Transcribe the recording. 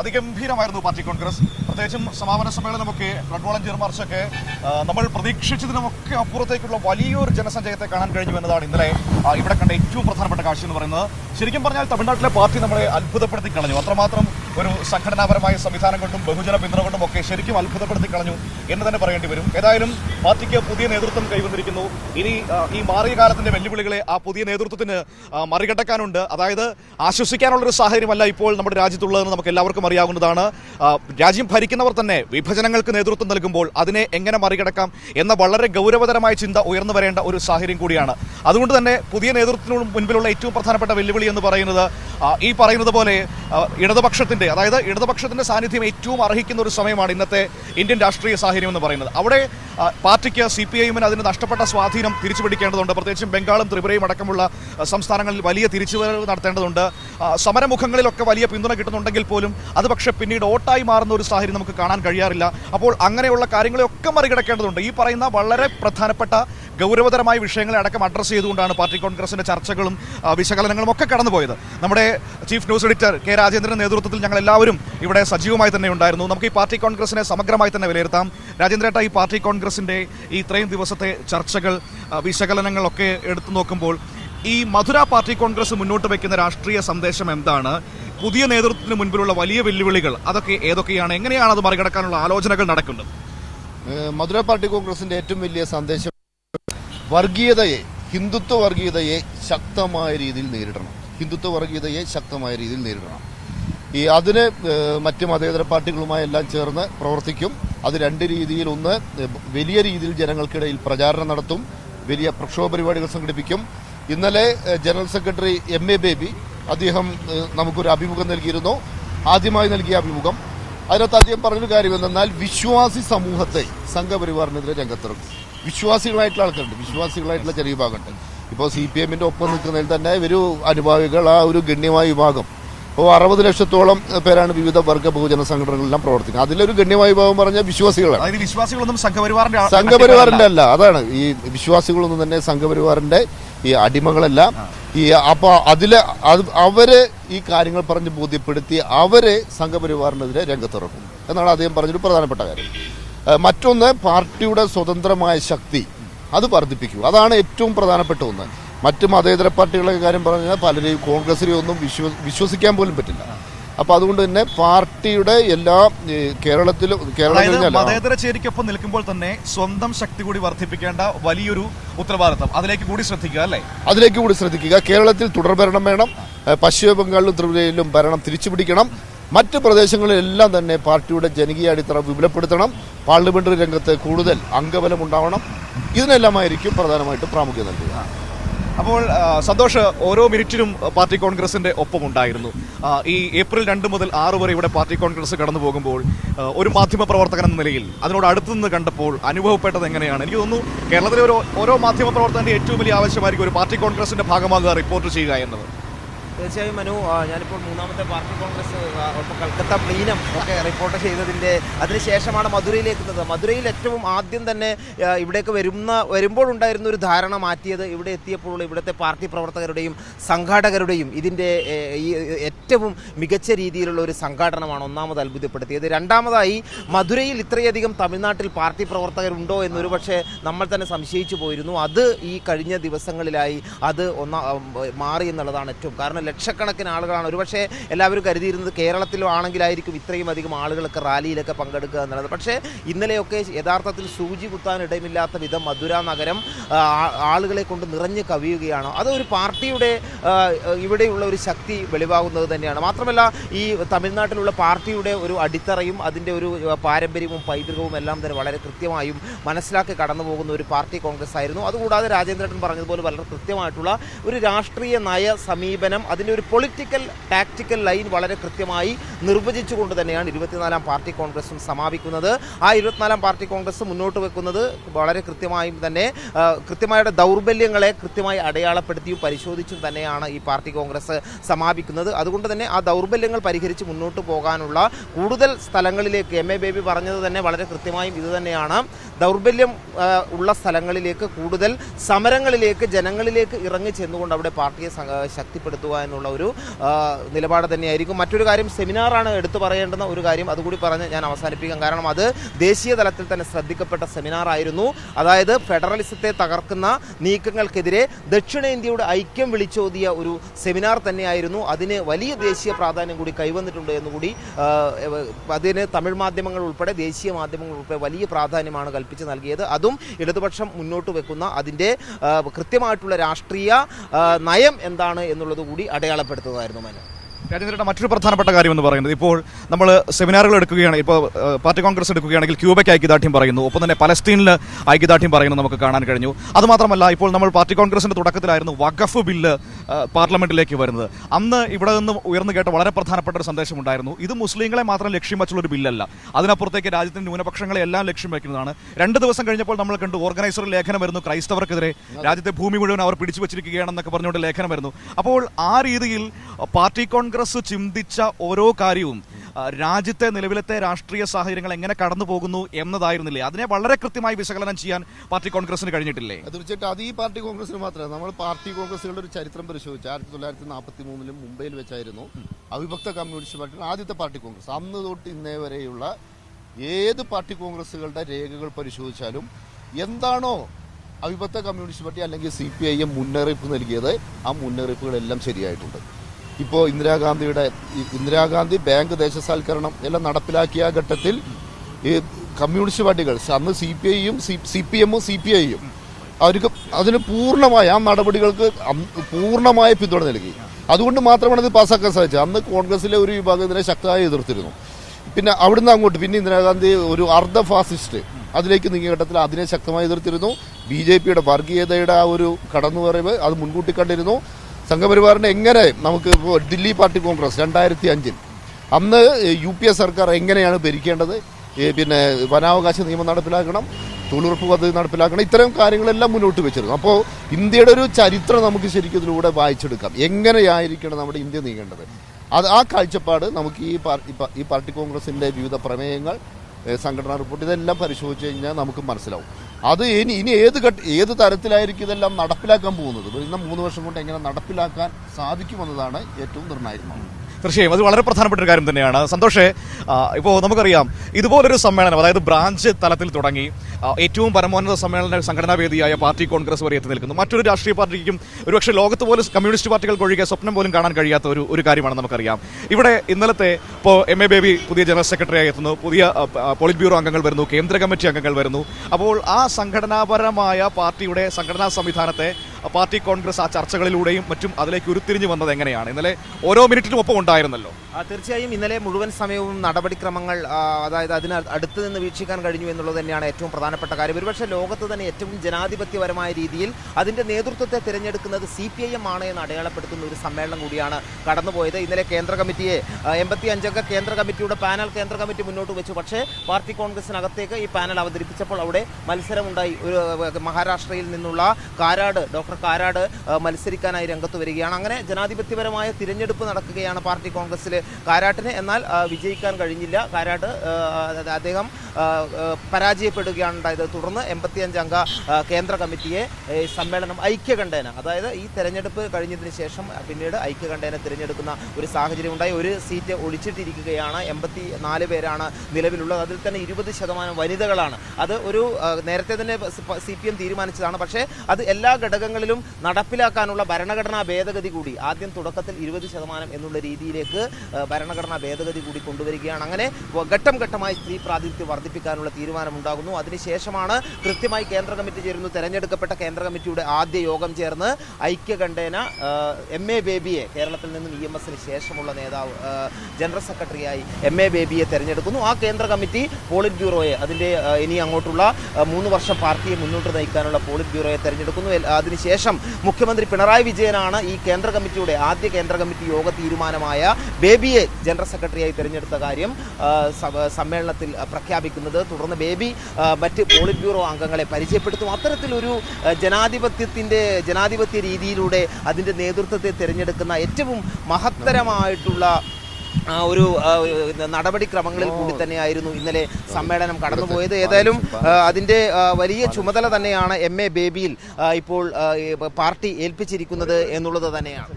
അതിഗംഭീരമായിരുന്നു party Congress. പ്രത്യേകിച്ചും സമാപന സമ്മേളനമൊക്കെ blood volunteer മാർച്ചൊക്കെ നമ്മൾ പ്രതീക്ഷിച്ചതിനുമൊക്കെ അപ്പുറത്തേക്കുള്ള വലിയൊരു ജനസഞ്ചയത്തെ കാണാൻ കഴിഞ്ഞു എന്നതാണ് ഇന്നലെ ഇവിടെ കണ്ട ഏറ്റവും പ്രധാനപ്പെട്ട കാഴ്ച എന്ന് പറയുന്നത്. ശരിക്കും പറഞ്ഞാൽ തമിഴ്നാട്ടിലെ പാർട്ടി നമ്മളെ അത്ഭുതപ്പെടുത്തി കളഞ്ഞു. അത്രമാത്രം ഒരു സംഘടനാപരമായ സംവിധാനം കൊണ്ടും ബഹുജന പിന്തുണ കൊണ്ടും ഒക്കെ ശരിക്കും അത്ഭുതപ്പെടുത്തി കളഞ്ഞു എന്ന് തന്നെ പറയേണ്ടി വരും. ഏതായാലും പാർട്ടിക്ക് പുതിയ നേതൃത്വം കൈവന്നിരിക്കുന്നു. ഇനി ഈ മാറിയ കാലത്തിന്റെ വെല്ലുവിളികളെ ആ പുതിയ നേതൃത്വത്തിന് മറികടക്കാനുണ്ട്. അതായത് ആശ്വസിക്കാനുള്ള ഒരു സാഹചര്യമല്ല ഇപ്പോൾ നമ്മുടെ രാജ്യത്തുള്ളതെന്ന് നമുക്ക് എല്ലാവർക്കും അറിയാവുന്നതാണ്. രാജ്യം ഭരിക്കുന്നവർ തന്നെ വിഭജനങ്ങൾക്ക് നേതൃത്വം നൽകുമ്പോൾ അതിനെ എങ്ങനെ മറികടക്കാം എന്ന വളരെ ഗൗരവതരമായ ചിന്ത ഉയർന്നു വരേണ്ട ഒരു സാഹചര്യം കൂടിയാണ്. അതുകൊണ്ട് തന്നെ പുതിയ നേതൃത്വത്തിന് മുൻപിലുള്ള ഏറ്റവും പ്രധാനപ്പെട്ട വെല്ലുവിളി എന്ന് പറയുന്നത് ഈ പറയുന്നത് പോലെ ആ, ഇടതുപക്ഷത്തിന്റെ അതായത് ഇടതുപക്ഷത്തിന്റെ സാന്നിധ്യം ഏറ്റവും അർഹിക്കുന്ന ഒരു സമയമാണ് ഇന്നത്തെ ഇന്ത്യൻ രാഷ്ട്രീയ സാഹചര്യം എന്ന് പറയുന്നത്. അവിടെ പാർട്ടിക്ക് സി പി ഐഎമ്മിന് അതിന് നഷ്ടപ്പെട്ട സ്വാധീനം തിരിച്ചുപിടിക്കേണ്ടതുണ്ട്. പ്രത്യേകിച്ചും ബംഗാളും ത്രിപുരയും അടക്കമുള്ള സംസ്ഥാനങ്ങളിൽ വലിയ തിരിച്ചുവരവ് നടത്തേണ്ടതുണ്ട്. സമരമുഖങ്ങളിലൊക്കെ വലിയ പിന്തുണ കിട്ടുന്നുണ്ടെങ്കിൽ പോലും അത് പക്ഷേ പിന്നീട് ഓട്ടായി മാറുന്ന ഒരു സാഹചര്യം നമുക്ക് കാണാൻ കഴിയാറില്ല. അപ്പോൾ അങ്ങനെയുള്ള കാര്യങ്ങളെയൊക്കെ മറികടക്കേണ്ടതുണ്ട്. ഈ പറയുന്ന വളരെ പ്രധാനപ്പെട്ട ഗൗരവതരമായ വിഷയങ്ങളെ അടക്കം അഡ്രസ്സ് ചെയ്തുകൊണ്ടാണ് പാർട്ടി കോൺഗ്രസിന്റെ ചർച്ചകളും വിശകലനങ്ങളും ഒക്കെ കടന്നുപോയത്. നമ്മുടെ chief news editor K Rajendran നേതൃത്വത്തിൽ ഞങ്ങൾ എല്ലാവരും ഇവിടെ സജീവമായി തന്നെ ഉണ്ടായിരുന്നു. നമുക്ക് ഈ പാർട്ടി കോൺഗ്രസിനെ സമഗ്രമായി തന്നെ വിലയിരുത്താം. രാജേന്ദ്രേട്ട ഈ പാർട്ടി കോൺഗ്രസിന്റെ ഈ ഇത്രയും ദിവസത്തെ ചർച്ചകൾ വിശകലനങ്ങളൊക്കെ എടുത്തു നോക്കുമ്പോൾ ഈ മധുര പാർട്ടി കോൺഗ്രസ് മുന്നോട്ട് വയ്ക്കുന്ന രാഷ്ട്രീയ സന്ദേശം എന്താണ്? പുതിയ നേതൃത്വത്തിന് മുൻപിലുള്ള വലിയ വെല്ലുവിളികൾ അതൊക്കെ ഏതൊക്കെയാണ്? എങ്ങനെയാണ് അത് മറികടക്കാനുള്ള ആലോചനകൾ നടക്കുന്നത്? മധുര പാർട്ടി കോൺഗ്രസിന്റെ ഏറ്റവും വലിയ സന്ദേശം വർഗീയതയെ ഹിന്ദുത്വ വർഗീയതയെ ശക്തമായ രീതിയിൽ നേരിടണം. ഹിന്ദുത്വ വർഗീയതയെ ശക്തമായ രീതിയിൽ നേരിടണം. ഈ അതിന് മറ്റ് മതേതര പാർട്ടികളുമായെല്ലാം ചേർന്ന് പ്രവർത്തിക്കും. അത് രണ്ട് രീതിയിൽ ഒന്ന് വലിയ രീതിയിൽ ജനങ്ങൾക്കിടയിൽ പ്രചാരണം നടത്തും വലിയ പ്രക്ഷോഭ പരിപാടികൾ സംഘടിപ്പിക്കും. ഇന്നലെ general secretary M A Baby അദ്ദേഹം നമുക്കൊരു അഭിമുഖം നൽകിയിരുന്നു. ആദ്യമായി നൽകിയ അഭിമുഖം. അതിനകത്ത് അദ്ദേഹം പറഞ്ഞൊരു കാര്യം എന്തെന്നാൽ വിശ്വാസി സമൂഹത്തെ സംഘപരിവാറിനെതിരെ രംഗത്തിറക്കും. വിശ്വാസികളായിട്ടുള്ള ആൾക്കാരുണ്ട്. വിശ്വാസികളായിട്ടുള്ള ചെറിയ വിഭാഗമുണ്ട്. ഇപ്പോൾ സി പി എമ്മിന്റെ ഒപ്പം നിൽക്കുന്നതിൽ തന്നെ ഒരു അനുഭാവികൾ ആ ഒരു ഗണ്യമായ വിഭാഗം. അപ്പോൾ അറുപത് ലക്ഷത്തോളം പേരാണ് വിവിധ വർഗ ബഹുജന സംഘടനകളെല്ലാം പ്രവർത്തിക്കുന്നത്. അതിലൊരു ഗണ്യമായ വിഭാഗം പറഞ്ഞാൽ വിശ്വാസികളാണ്. വിശ്വാസികളൊന്നും സംഘപരിവാറിന്റെ സംഘപരിവാറിന്റെ അല്ല. അതാണ്. ഈ വിശ്വാസികളൊന്നും തന്നെ സംഘപരിവാറിന്റെ ഈ അടിമകളെല്ലാം. ഈ അപ്പോൾ അതിൽ അത് അവർ ഈ കാര്യങ്ങൾ പറഞ്ഞ് ബോധ്യപ്പെടുത്തി അവരെ സംഘപരിവാറിനെതിരെ രംഗത്തിറക്കും. എന്നാണ് അദ്ദേഹം പറഞ്ഞൊരു പ്രധാനപ്പെട്ട കാര്യം. മറ്റൊന്ന് പാർട്ടിയുടെ സ്വതന്ത്രമായ ശക്തി. അത് വർദ്ധിപ്പിക്കുക അതാണ് ഏറ്റവും പ്രധാനപ്പെട്ട ഒന്ന്. മറ്റ് മതേതര പാർട്ടികളുടെ കാര്യം പറഞ്ഞാൽ പലരെയും കോൺഗ്രസിനെയും ഒന്നും വിശ്വ വിശ്വസിക്കാൻ പോലും പറ്റില്ല. അപ്പൊ അതുകൊണ്ട് തന്നെ പാർട്ടിയുടെ എല്ലാ കേരളത്തിലും കേരളം മതേതര ചേരിക്കൊപ്പം നിൽക്കുമ്പോൾ തന്നെ സ്വന്തം ശക്തി കൂടി വർദ്ധിപ്പിക്കേണ്ട വലിയൊരു ഉത്തരവാദിത്തം. അതിലേക്ക് കൂടി ശ്രദ്ധിക്കുക അല്ലേ? അതിലേക്ക് കൂടി ശ്രദ്ധിക്കുക. കേരളത്തിൽ തുടർഭരണം വേണം. പശ്ചിമ ബംഗാളിലും ത്രിപുരയിലും ഭരണം തിരിച്ചുപിടിക്കണം. മറ്റ് പ്രദേശങ്ങളിലെല്ലാം തന്നെ പാർട്ടിയുടെ ജനകീയ അടിത്തറ വിപുലപ്പെടുത്തണം. പാർലമെന്ററി രംഗത്ത് കൂടുതൽ അംഗബലം ഉണ്ടാവണം. ഇതിനെല്ലാമായിരിക്കും പ്രധാനമായിട്ടും പ്രാമുഖ്യം നൽകുക. അപ്പോൾ സന്തോഷ് ഓരോ മിനിറ്റിലും പാർട്ടി കോൺഗ്രസിന്റെ ഒപ്പം ഉണ്ടായിരുന്നു. ഈ ഏപ്രിൽ രണ്ട് മുതൽ ആറ് വരെ ഇവിടെ പാർട്ടി കോൺഗ്രസ് കടന്നു പോകുമ്പോൾ ഒരു മാധ്യമ പ്രവർത്തകൻ എന്ന നിലയിൽ അതിനോട് അടുത്തു നിന്ന് കണ്ടപ്പോൾ അനുഭവപ്പെട്ടത് എങ്ങനെയാണ്? എനിക്ക് തോന്നുന്നു കേരളത്തിലെ ഒരു ഓരോ മാധ്യമ പ്രവർത്തകന്റെ ഏറ്റവും വലിയ ആവശ്യമായിരിക്കും ഒരു പാർട്ടി കോൺഗ്രസിന്റെ ഭാഗമാകുക റിപ്പോർട്ട് ചെയ്യുക എന്നത്. തീർച്ചയായും മനു ഞാനിപ്പോൾ മൂന്നാമത്തെ പാർട്ടി കോൺഗ്രസ് ഒപ്പം കൽക്കത്ത പ്ലീനം ഒക്കെ റിപ്പോർട്ട് ചെയ്തതിന്റെ അതിനുശേഷമാണ് മധുരയിലേക്ക് എത്തുന്നത്. മധുരയിൽ ഏറ്റവും ആദ്യം തന്നെ ഇവിടേക്ക് വരുന്ന വരുമ്പോഴുണ്ടായിരുന്ന ഒരു ധാരണ മാറ്റിയത് ഇവിടെ എത്തിയപ്പോഴുള്ള ഇവിടുത്തെ പാർട്ടി പ്രവർത്തകരുടെയും സംഘാടകരുടെയും ഇതിന്റെ ഈ ഏറ്റവും മികച്ച രീതിയിലുള്ള ഒരു സംഘാടനമാണ് ഒന്നാമത് അത്ഭുതപ്പെടുത്തിയത്. രണ്ടാമതായി മധുരയിൽ ഇത്രയധികം തമിഴ്നാട്ടിൽ പാർട്ടി പ്രവർത്തകരുണ്ടോ എന്നൊരു പക്ഷേ നമ്മൾ തന്നെ സംശയിച്ചു പോയിരുന്നു. അത് ഈ കഴിഞ്ഞ ദിവസങ്ങളിലായി അത് ഒന്നാ മാറി എന്നുള്ളതാണ് ഏറ്റവും കാരണം. ലക്ഷക്കണക്കിന് ആളുകളാണ്. ഒരുപക്ഷെ എല്ലാവരും കരുതിയിരുന്നത് കേരളത്തിലും ആണെങ്കിലായിരിക്കും ഇത്രയും അധികം ആളുകളൊക്കെ റാലിയിലൊക്കെ പങ്കെടുക്കുക എന്നുള്ളത്. പക്ഷേ ഇന്നലെയൊക്കെ യഥാർത്ഥത്തിൽ സൂചി കുത്താൻ ഇടമില്ലാത്ത വിധം മധുര നഗരം ആളുകളെ കൊണ്ട് നിറഞ്ഞു കവിയുകയാണ്. അത് ഒരു പാർട്ടിയുടെ ഇവിടെയുള്ള ഒരു ശക്തി വെളിവാകുന്നത് തന്നെയാണ്. മാത്രമല്ല ഈ തമിഴ്നാട്ടിലുള്ള പാർട്ടിയുടെ ഒരു അടിത്തറയും അതിന്റെ ഒരു പാരമ്പര്യവും പൈതൃകവും എല്ലാം തന്നെ വളരെ കൃത്യമായും മനസ്സിലാക്കി കടന്നു പോകുന്ന ഒരു പാർട്ടി കോൺഗ്രസ് ആയിരുന്നു. അതുകൂടാതെ രാജേന്ദ്രൻ പറഞ്ഞതുപോലെ വളരെ കൃത്യമായിട്ടുള്ള ഒരു രാഷ്ട്രീയ നയ സമീപനം അതിന്റെ ഒരു പൊളിറ്റിക്കൽ ടാക്റ്റിക്കൽ ലൈൻ വളരെ കൃത്യമായി നിർവചിച്ചുകൊണ്ട് തന്നെയാണ് ഇരുപത്തിനാലാം പാർട്ടി കോൺഗ്രസും സമാപിക്കുന്നത്. ആ ഇരുപത്തിനാലാം പാർട്ടി കോൺഗ്രസ് മുന്നോട്ട് വെക്കുന്നത് വളരെ കൃത്യമായും തന്നെ കൃത്യമായുടെ ദൗർബല്യങ്ങളെ കൃത്യമായി അടയാളപ്പെടുത്തിയും പരിശോധിച്ചും തന്നെയാണ് ഈ പാർട്ടി കോൺഗ്രസ് സമാപിക്കുന്നത്. അതുകൊണ്ട് തന്നെ ആ ദൗർബല്യങ്ങൾ പരിഹരിച്ച് മുന്നോട്ട് പോകാനുള്ള കൂടുതൽ സ്ഥലങ്ങളിലേക്ക് എം എ ബേബി പറഞ്ഞത് തന്നെ വളരെ കൃത്യമായും ഇത് തന്നെയാണ്. ദൗർബല്യം ഉള്ള സ്ഥലങ്ങളിലേക്ക് കൂടുതൽ സമരങ്ങളിലേക്ക് ജനങ്ങളിലേക്ക് ഇറങ്ങി ചെന്നുകൊണ്ട് അവിടെ പാർട്ടിയെ ശക്തിപ്പെടുത്തുക എന്നുള്ള ഒരു നിലപാട് തന്നെയായിരിക്കും. മറ്റൊരു കാര്യം സെമിനാറാണ് എടുത്തു പറയേണ്ടുന്ന ഒരു കാര്യം. അതുകൂടി പറഞ്ഞ് ഞാൻ അവസാനിപ്പിക്കാം. കാരണം അത് ദേശീയ തലത്തിൽ തന്നെ ശ്രദ്ധിക്കപ്പെട്ട സെമിനാർ ആയിരുന്നു അതായത് ഫെഡറലിസത്തെ തകർക്കുന്ന നീക്കങ്ങൾക്കെതിരെ ദക്ഷിണേന്ത്യയുടെ ഐക്യം വിളിച്ചോതിയ ഒരു സെമിനാർ തന്നെയായിരുന്നു. അതിന് വലിയ ദേശീയ പ്രാധാന്യം കൂടി കൈവന്നിട്ടുണ്ട് എന്നുകൂടി അതിന് തമിഴ് മാധ്യമങ്ങൾ ഉൾപ്പെടെ ദേശീയ മാധ്യമങ്ങൾ ഉൾപ്പെടെ വലിയ പ്രാധാന്യമാണ് കൽപ്പിച്ച് നൽകിയത്. അതും ഇടതുപക്ഷം മുന്നോട്ട് വെക്കുന്ന അതിന്റെ കൃത്യമായിട്ടുള്ള രാഷ്ട്രീയ നയം എന്താണ് എന്നുള്ളത് കൂടി അടയാളപ്പെടുത്തുന്നതായിരുന്നു മനു. രാജേന്ദ്രയുടെ മറ്റൊരു പ്രധാനപ്പെട്ട കാര്യം എന്ന് പറയുന്നത് ഇപ്പോൾ നമ്മൾ സെമിനാറുകൾ എടുക്കുകയാണ് ഇപ്പോൾ പാർട്ടി കോൺഗ്രസ് എടുക്കുകയാണെങ്കിൽ ക്യൂബയ്ക്ക് ഐക്യദാർഢ്യം പറയുന്നു ഒപ്പം തന്നെ പലസ്തീനിൽ ഐക്യദാർഢ്യം പറയുന്നു നമുക്ക് കാണാൻ കഴിഞ്ഞു. അതുമാത്രമല്ല ഇപ്പോൾ നമ്മൾ പാർട്ടി കോൺഗ്രസിന്റെ തുടക്കത്തിലായിരുന്നു വഖഫ് ബില്ല് പാർലമെന്റിലേക്ക് വരുന്നത്. അന്ന് ഇവിടെ നിന്ന് ഉയർന്നു കേട്ട വളരെ പ്രധാനപ്പെട്ട ഒരു സന്ദേശമുണ്ടായിരുന്നു ഇത് മുസ്ലിങ്ങളെ മാത്രം ലക്ഷ്യം വെച്ചുള്ള ഒരു ബില്ലല്ല. അതിനപ്പുറത്തേക്ക് രാജ്യത്തിന്റെ ന്യൂനപക്ഷങ്ങളെ എല്ലാം ലക്ഷ്യം വയ്ക്കുന്നതാണ് രണ്ട് ദിവസം കഴിഞ്ഞപ്പോൾ നമ്മൾ കണ്ടു ഓർഗനൈസർ ലേഖനം വരുന്നു. ക്രൈസ്തവർക്കെതിരെ രാജ്യത്തെ ഭൂമി മുഴുവൻ അവർ പിടിച്ചു വെച്ചിരിക്കുകയാണെന്നൊക്കെ പറഞ്ഞുകൊണ്ട് ലേഖനം വരുന്നു. അപ്പോൾ ആ രീതിയിൽ പാർട്ടി കോൺഗ്രസ് ചിന്തിച്ച ഓരോ കാര്യവും രാജ്യത്തെ നിലവിലത്തെ രാഷ്ട്രീയ സാഹചര്യങ്ങൾ എങ്ങനെ കടന്നു പോകുന്നു എന്നതായിരുന്നില്ലേ? അതിനെ വളരെ കൃത്യമായി വിശകലനം ചെയ്യാൻ പാർട്ടി കോൺഗ്രസിന് കഴിഞ്ഞിട്ടില്ലേ? തീർച്ചയായിട്ടും അത് ഈ പാർട്ടി കോൺഗ്രസിന് മാത്രമേ നമ്മൾ പാർട്ടി കോൺഗ്രസുകളുടെ ഒരു ചരിത്രം പരിശോധിച്ചു ആയിരത്തി തൊള്ളായിരത്തി നാൽപ്പത്തി മൂന്നിലും മുംബൈയിൽ വെച്ചായിരുന്നു അവിഭക്ത കമ്മ്യൂണിസ്റ്റ് പാർട്ടിയുടെ ആദ്യത്തെ പാർട്ടി കോൺഗ്രസ്. അന്ന് തൊട്ട് ഇന്നേ വരെയുള്ള ഏത് പാർട്ടി കോൺഗ്രസുകളുടെ രേഖകൾ പരിശോധിച്ചാലും എന്താണോ അവിഭക്ത കമ്മ്യൂണിസ്റ്റ് പാർട്ടി അല്ലെങ്കിൽ സി പി ഐ എം മുന്നറിയിപ്പ് നൽകിയത് ആ മുന്നറിയിപ്പുകളെല്ലാം ശരിയായിട്ടുണ്ട്. ഇപ്പോൾ ഇന്ദിരാഗാന്ധിയുടെ ഇന്ദിരാഗാന്ധി ബാങ്ക് ദേശസാൽക്കരണം എല്ലാം നടപ്പിലാക്കിയ ഘട്ടത്തിൽ ഈ കമ്മ്യൂണിസ്റ്റ് പാർട്ടികൾ അന്ന് സി പി ഐയും സി പി എമ്മും സി പി ഐയും അവർക്ക് അതിന് പൂർണമായ ആ നടപടികൾക്ക് പൂർണമായ പിന്തുണ നൽകി. അതുകൊണ്ട് മാത്രമാണ് ഇത് പാസ്സാക്കാൻ സാധിച്ചത്. അന്ന് കോൺഗ്രസിലെ ഒരു വിഭാഗം ഇതിനെ ശക്തമായി എതിർത്തിരുന്നു. പിന്നെ അവിടുന്ന് അങ്ങോട്ട് പിന്നെ ഇന്ദിരാഗാന്ധി ഒരു അർദ്ധ ഫാസിസ്റ്റ് അതിലേക്ക് നീങ്ങിയ ഘട്ടത്തിൽ അതിനെ ശക്തമായി എതിർത്തിരുന്നു. ബി ജെ പിയുടെ വർഗീയതയുടെ ആ ഒരു കടന്നുവരവ് അത് മുൻകൂട്ടി കണ്ടിരുന്നു. സംഘപരിവാറിനെ എങ്ങനെ നമുക്ക് ഇപ്പോൾ ദില്ലി പാർട്ടി കോൺഗ്രസ് രണ്ടായിരത്തി അഞ്ചിൽ അന്ന് യു പി എ സർക്കാർ എങ്ങനെയാണ് ഭരിക്കേണ്ടത്? പിന്നെ വനാവകാശ നിയമം നടപ്പിലാക്കണം തൊഴിലുറപ്പ് പദ്ധതി നടപ്പിലാക്കണം ഇത്തരം കാര്യങ്ങളെല്ലാം മുന്നോട്ട് വെച്ചിരുന്നു. അപ്പോൾ ഇന്ത്യയുടെ ഒരു ചരിത്രം നമുക്ക് ശരിക്കും ഇതിലൂടെ വായിച്ചെടുക്കാം. എങ്ങനെയായിരിക്കണം നമ്മുടെ ഇന്ത്യ നീങ്ങേണ്ടത്? അത് ആ കാഴ്ചപ്പാട് നമുക്ക് ഈ പാർട്ടി ഈ പാർട്ടി കോൺഗ്രസിന്റെ വിവിധ പ്രമേയങ്ങൾ സംഘടനാ റിപ്പോർട്ട് ഇതെല്ലാം പരിശോധിച്ച് കഴിഞ്ഞാൽ നമുക്ക് മനസ്സിലാവും. അത് ഇനി ഇനി ഏത് ഘട്ട ഏത് തരത്തിലായിരിക്കും ഇതെല്ലാം നടപ്പിലാക്കാൻ പോകുന്നത്? വരുന്ന മൂന്ന് വർഷം കൊണ്ട് എങ്ങനെ നടപ്പിലാക്കാൻ സാധിക്കുമെന്നതാണ് ഏറ്റവും നിർണായകമാണ് തീർച്ചയായും. അത് വളരെ പ്രധാനപ്പെട്ട ഒരു കാര്യം തന്നെയാണ്. സന്തോഷേ ഇപ്പോൾ നമുക്കറിയാം ഇതുപോലൊരു സമ്മേളനം അതായത് ബ്രാഞ്ച് തലത്തിൽ തുടങ്ങി ഏറ്റവും പരമോന്നത സമ്മേളന സംഘടനാ വേദിയായ പാർട്ടി കോൺഗ്രസ് വരെ എത്തി നിൽക്കുന്നു. മറ്റൊരു രാഷ്ട്രീയ പാർട്ടിക്കും ഒരുപക്ഷെ ലോകത്ത് പോലും കമ്മ്യൂണിസ്റ്റ് പാർട്ടികൾക്ക് ഒഴികെ സ്വപ്നം പോലും കാണാൻ കഴിയാത്ത ഒരു ഒരു കാര്യമാണ് നമുക്കറിയാം. ഇവിടെ ഇന്നലത്തെ ഇപ്പോൾ എം എ ബേബി പുതിയ ജനറൽ സെക്രട്ടറിയായി എത്തുന്നു. പുതിയ പോളിറ്റ് ബ്യൂറോ അംഗങ്ങൾ വരുന്നു. കേന്ദ്ര കമ്മിറ്റി അംഗങ്ങൾ വരുന്നു. അപ്പോൾ ആ സംഘടനാപരമായ പാർട്ടിയുടെ സംഘടനാ സംവിധാനത്തെ പാർട്ടി കോൺഗ്രസ് ആ ചർച്ചകളിലൂടെയും മറ്റും അതിലേക്ക് ഉരുത്തിരിഞ്ഞു വന്നത് എങ്ങനെയാണ്? ഇന്നലെ ഓരോ മിനിറ്റിനും ഒപ്പം ഉണ്ടായിരുന്നല്ലോ. തീർച്ചയായും ഇന്നലെ മുഴുവൻ സമയവും നടപടിക്രമങ്ങൾ അതായത് അതിന് അടുത്ത് നിന്ന് വീക്ഷിക്കാൻ കഴിഞ്ഞു എന്നുള്ളത് തന്നെയാണ് ഏറ്റവും പ്രധാനപ്പെട്ട കാര്യം. ഒരുപക്ഷെ ലോകത്ത് തന്നെ ഏറ്റവും ജനാധിപത്യപരമായ രീതിയിൽ അതിന്റെ നേതൃത്വത്തെ തിരഞ്ഞെടുക്കുന്നത് സി പി ഐ എം ആണ് എന്ന് അടയാളപ്പെടുത്തുന്ന ഒരു സമ്മേളനം കൂടിയാണ് കടന്നുപോയത്. ഇന്നലെ കേന്ദ്ര കമ്മിറ്റിയെ എൺപത്തി അഞ്ചംഗ കേന്ദ്ര കമ്മിറ്റിയുടെ പാനൽ കേന്ദ്ര കമ്മിറ്റി മുന്നോട്ട് വെച്ചു. പക്ഷേ പാർട്ടി കോൺഗ്രസിനകത്തേക്ക് ഈ പാനൽ അവതരിപ്പിച്ചപ്പോൾ അവിടെ മത്സരമുണ്ടായി. ഒരു മഹാരാഷ്ട്രയിൽ നിന്നുള്ള കാരാട് ഡോക്ടർ കാരാട് മത്സരിക്കാനായി രംഗത്ത് വരികയാണ്. അങ്ങനെ ജനാധിപത്യപരമായ തിരഞ്ഞെടുപ്പ് നടക്കുകയാണ് പാർട്ടി കോൺഗ്രസ്സിൽ കാരാട്ടിന് എന്നാൽ വിജയിക്കാൻ കഴിഞ്ഞില്ല. കാരാട്ട് അദ്ദേഹം പരാജയപ്പെടുകയാണ് ഉണ്ടായത്. തുടർന്ന് എൺപത്തിയഞ്ച് അംഗ കേന്ദ്ര കമ്മിറ്റിയെ സമ്മേളനം ഐക്യകണ്ഠേന അതായത് ഈ തെരഞ്ഞെടുപ്പ് കഴിഞ്ഞതിന് ശേഷം പിന്നീട് ഐക്യകണ്ഠേന തിരഞ്ഞെടുക്കുന്ന ഒരു സാഹചര്യം ഉണ്ടായി. ഒരു സീറ്റ് ഒളിച്ചിട്ടിരിക്കുകയാണ്. എൺപത്തി നാല് പേരാണ് നിലവിലുള്ളത്. അതിൽ തന്നെ ഇരുപത് ശതമാനം വനിതകളാണ്. അത് ഒരു നേരത്തെ തന്നെ സി തീരുമാനിച്ചതാണ്. പക്ഷേ അത് എല്ലാ ഘടകങ്ങളിലും നടപ്പിലാക്കാനുള്ള ഭരണഘടനാ ഭേദഗതി കൂടി. ആദ്യം തുടക്കത്തിൽ ഇരുപത് ശതമാനം എന്നുള്ള രീതിയിലേക്ക് ഭരണഘടനാ ഭേദഗതി കൂടി കൊണ്ടുവരികയാണ്. അങ്ങനെ ഘട്ടം ഘട്ടമായി സ്ത്രീ പ്രാതിനിധ്യം വർദ്ധിപ്പിക്കാനുള്ള തീരുമാനമുണ്ടാകുന്നു. അതിനുശേഷമാണ് കൃത്യമായി കേന്ദ്ര കമ്മിറ്റി ചേരുന്നു. തെരഞ്ഞെടുക്കപ്പെട്ട കേന്ദ്ര കമ്മിറ്റിയുടെ ആദ്യ യോഗം ചേർന്ന് ഐക്യകണ്ഠേന എം എ ബേബിയെ കേരളത്തിൽ നിന്നും ഇ എം എസിന് ശേഷമുള്ള നേതാവ് ജനറൽ സെക്രട്ടറിയായി എം എ ബേബിയെ തെരഞ്ഞെടുക്കുന്നു. ആ കേന്ദ്ര കമ്മിറ്റി പോളിറ്റ് ബ്യൂറോയെ അതിന്റെ ഇനി അങ്ങോട്ടുള്ള മൂന്ന് വർഷം പാർട്ടിയെ മുന്നോട്ട് നയിക്കാനുള്ള പോളിറ്റ് ബ്യൂറോയെ തെരഞ്ഞെടുക്കുന്നു. എൽ- അതിനുശേഷം മുഖ്യമന്ത്രി പിണറായി വിജയനാണ് ഈ കേന്ദ്ര കമ്മിറ്റിയുടെ ആദ്യ കേന്ദ്ര കമ്മിറ്റി യോഗ തീരുമാനമായ ബേബിയെ ജനറൽ സെക്രട്ടറിയായി തിരഞ്ഞെടുത്ത കാര്യം സമ്മേളനത്തിൽ പ്രഖ്യാപിക്കുന്നത്. തുടർന്ന് ബേബി മറ്റ് പോളിറ്റ് ബ്യൂറോ അംഗങ്ങളെ പരിചയപ്പെടുത്തും. അത്തരത്തിലൊരു ജനാധിപത്യത്തിന്റെ ജനാധിപത്യ രീതിയിലൂടെ അതിന്റെ നേതൃത്വത്തെ തിരഞ്ഞെടുക്കുന്ന ഏറ്റവും മഹത്തരമായിട്ടുള്ള ഒരു നടപടിക്രമങ്ങളിൽ കൂടി തന്നെയായിരുന്നു ഇന്നലെ സമ്മേളനം കടന്നുപോയത്. ഏതായാലും അതിന്റെ വലിയ ചുമതല തന്നെയാണ് എം എ ബേബിയിൽ ഇപ്പോൾ പാർട്ടി ഏൽപ്പിച്ചിരിക്കുന്നത് എന്നുള്ളത് തന്നെയാണ്.